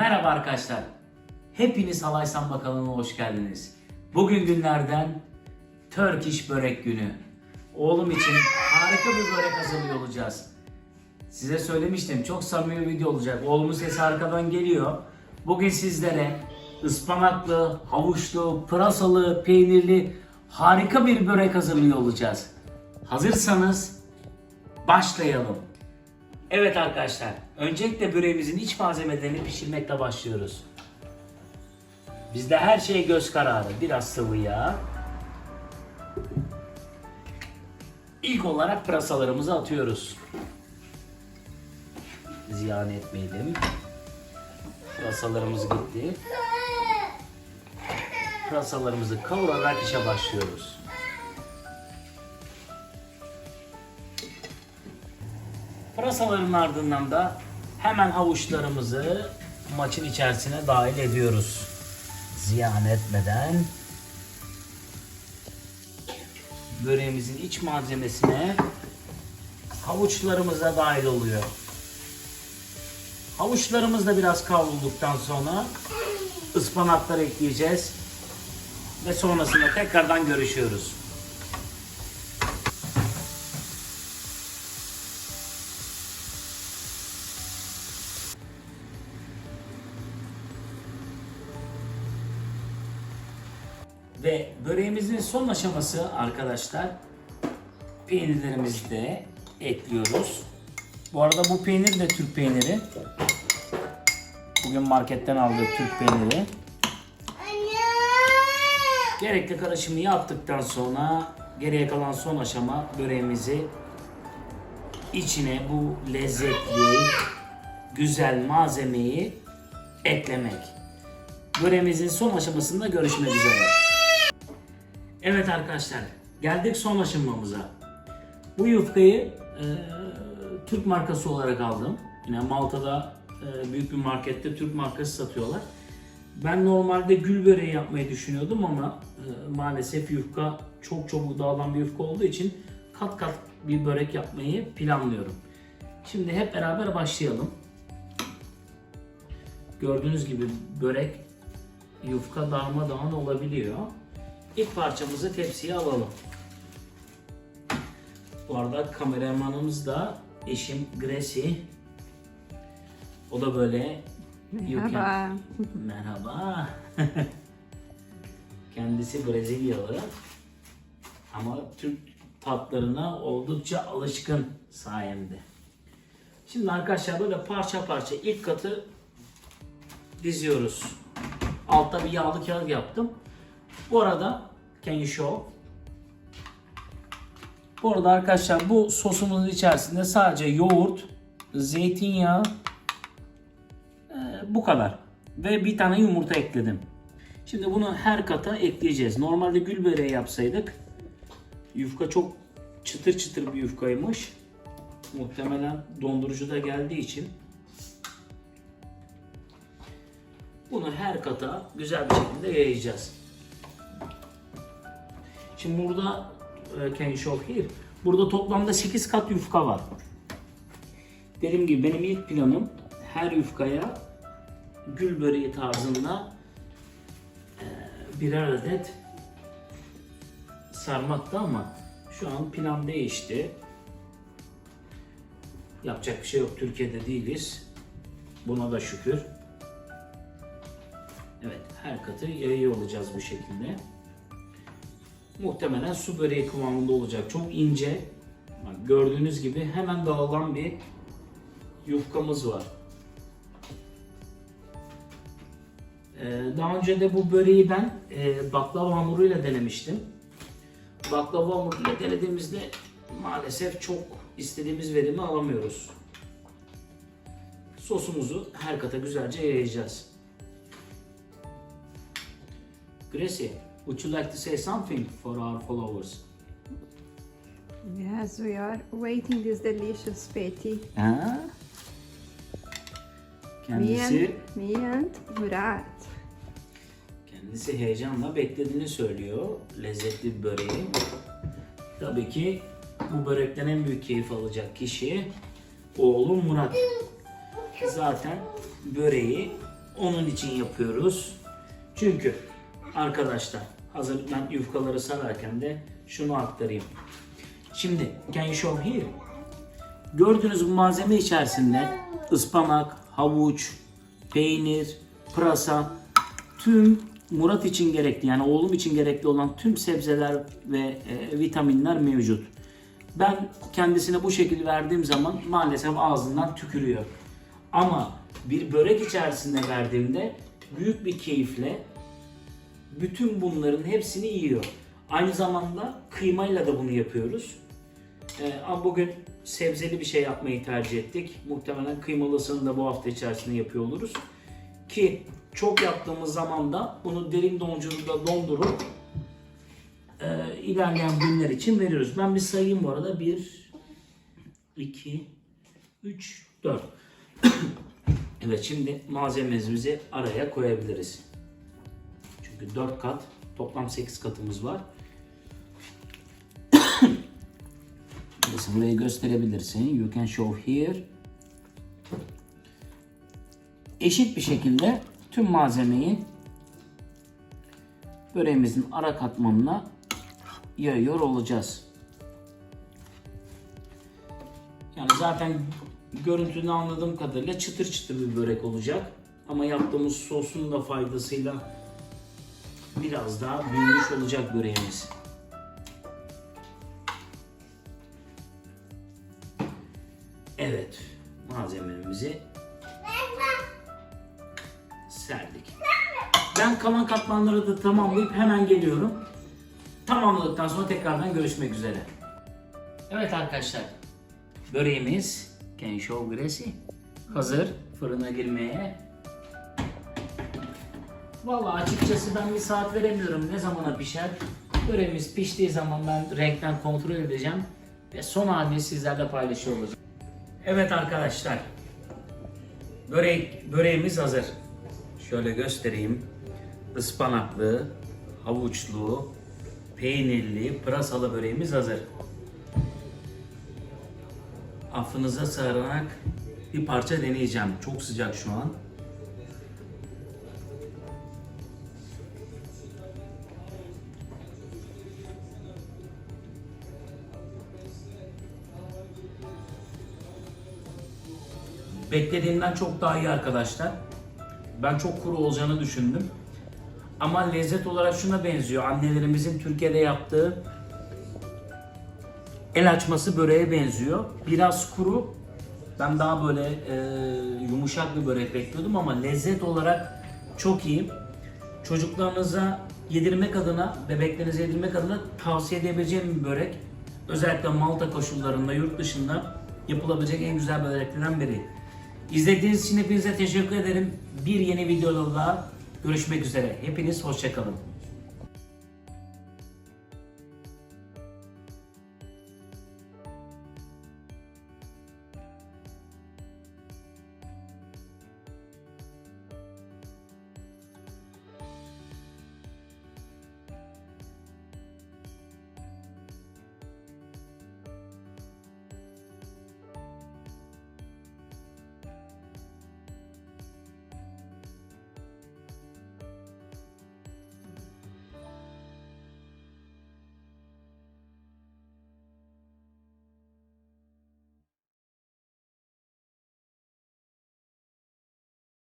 Merhaba arkadaşlar. Hepiniz Halaysan Bakalım'a hoş geldiniz. Bugün günlerden Turkish börek günü. Oğlum için harika bir börek hazırlıyor olacağız. Size söylemiştim çok samimi bir video olacak. Oğlumun sesi arkadan geliyor. Bugün sizlere ıspanaklı, havuçlu, pırasalı, peynirli harika bir börek hazırlıyor olacağız. Hazırsanız başlayalım. Evet arkadaşlar, öncelikle böreğimizin iç malzemelerini pişirmekle başlıyoruz. Bizde her şey göz kararı. Biraz sıvı yağ. İlk olarak pırasalarımızı atıyoruz. Ziyan etmeyelim. Pırasalarımız gitti. Pırasalarımızı kavurarak işe başlıyoruz. Pırasaların ardından da hemen havuçlarımızı maçın içerisine dahil ediyoruz. Ziyan etmeden böreğimizin iç malzemesine havuçlarımız da dahil oluyor. Havuçlarımız da biraz kavrulduktan sonra ıspanakları ekleyeceğiz. Ve sonrasında tekrardan görüşüyoruz. Ve böreğimizin son aşaması arkadaşlar peynirlerimizi de ekliyoruz. Bu arada bu peynir de Türk peyniri. Bugün marketten aldık Türk peyniri. Gerekli karışımı yaptıktan sonra geriye kalan son aşama böreğimizi içine bu lezzetli, güzel malzemeyi eklemek. Böreğimizin son aşamasında görüşmek üzere. Evet arkadaşlar, geldik son aşamamıza. Bu yufkayı e, Türk markası olarak aldım. Yine Malta'da e, büyük bir markette Türk markası satıyorlar. Ben normalde gül böreği yapmayı düşünüyordum ama e, maalesef yufka çok çabuk dağılan bir yufka olduğu için kat kat bir börek yapmayı planlıyorum. Şimdi hep beraber başlayalım. Gördüğünüz gibi börek yufka darmadağın olabiliyor. İlk parçamızı tepsiye alalım. Bu arada kameramanımız da eşim Gracie. O da böyle Merhaba. Merhaba. Kendisi Brezilyalı. Ama Türk tatlarına oldukça alışkın sayemde. Şimdi arkadaşlar böyle parça parça ilk katı diziyoruz. Altta bir yağlı kağıt yaptım. Bu arada can you show? Bu arada arkadaşlar bu sosumuzun içerisinde sadece yoğurt, zeytinyağı, e, bu kadar. Ve bir tane yumurta ekledim. Şimdi bunu her kata ekleyeceğiz. Normalde gül böreği yapsaydık yufka çok çıtır çıtır bir yufkaymış. Muhtemelen dondurucuda geldiği için bunu her kata güzel bir şekilde yayacağız. Şimdi burada e, can show here? Burada toplamda 8 kat yufka var. Dediğim gibi benim ilk planım her yufkaya gül böreği tarzında e, birer adet sarmaktı ama şu an plan değişti. Yapacak bir şey yok. Türkiye'de değiliz. Buna da şükür. Evet, her katı yayıyor olacağız bu şekilde. Muhtemelen su böreği kıvamında olacak. Çok ince. Bak, gördüğünüz gibi hemen dağılan bir yufkamız var. Ee, daha önce de bu böreği ben e, baklava hamuruyla denemiştim. Baklava hamuruyla denediğimizde maalesef çok istediğimiz verimi alamıyoruz. Sosumuzu her kata güzelce yayacağız. Gracie, would you like to say something for our followers? Yes, we are waiting this delicious patty. Ha? Me Kendisi and, me and Murat. Kendisi heyecanla beklediğini söylüyor. Lezzetli bir böreği. Tabii ki bu börekten en büyük keyif alacak kişi oğlum Murat. Zaten böreği onun için yapıyoruz. Çünkü arkadaşlar hazır ben yufkaları sararken de şunu aktarayım. Şimdi can you show here? Gördüğünüz bu malzeme içerisinde ıspanak, havuç, peynir, pırasa, tüm Murat için gerekli yani oğlum için gerekli olan tüm sebzeler ve e, vitaminler mevcut. Ben kendisine bu şekil verdiğim zaman maalesef ağzından tükürüyor. Ama bir börek içerisinde verdiğimde büyük bir keyifle bütün bunların hepsini yiyor. Aynı zamanda kıymayla da bunu yapıyoruz. Ee, ama bugün sebzeli bir şey yapmayı tercih ettik. Muhtemelen kıymalısını da bu hafta içerisinde yapıyor oluruz. Ki çok yaptığımız zaman da bunu derin dondurucuda dondurup e, ilerleyen günler için veriyoruz. Ben bir sayayım bu arada. 1, 2, 3, 4. evet şimdi malzememizi araya koyabiliriz. Çünkü 4 kat, toplam 8 katımız var. Birisi burayı gösterebilirsin. You can show here. Eşit bir şekilde tüm malzemeyi böreğimizin ara katmanına yayıyor olacağız. Yani zaten görüntüden anladığım kadarıyla çıtır çıtır bir börek olacak. Ama yaptığımız sosun da faydasıyla biraz daha büyümüş olacak böreğimiz. Evet, malzememizi serdik. Ben kalan katmanları da tamamlayıp hemen geliyorum. Tamamladıktan sonra tekrardan görüşmek üzere. Evet arkadaşlar, böreğimiz Kensho Gresi hazır fırına girmeye. Vallahi açıkçası ben bir saat veremiyorum ne zamana pişer. Böreğimiz piştiği zaman ben renkten kontrol edeceğim ve son halini sizlerle paylaşıyor olacağım. Evet arkadaşlar, börek böreğimiz hazır. Şöyle göstereyim. Ispanaklı, havuçlu, peynirli, pırasalı böreğimiz hazır. Affınıza sığınarak bir parça deneyeceğim. Çok sıcak şu an. Beklediğimden çok daha iyi arkadaşlar. Ben çok kuru olacağını düşündüm. Ama lezzet olarak şuna benziyor. Annelerimizin Türkiye'de yaptığı el açması böreğe benziyor. Biraz kuru. Ben daha böyle e, yumuşak bir börek bekliyordum ama lezzet olarak çok iyi. Çocuklarınıza yedirmek adına, bebeklerinize yedirmek adına tavsiye edebileceğim bir börek. Özellikle Malta koşullarında, yurt dışında yapılabilecek en güzel böreklerden biri. İzlediğiniz için hepinize teşekkür ederim. Bir yeni videoda daha görüşmek üzere. Hepiniz hoşçakalın.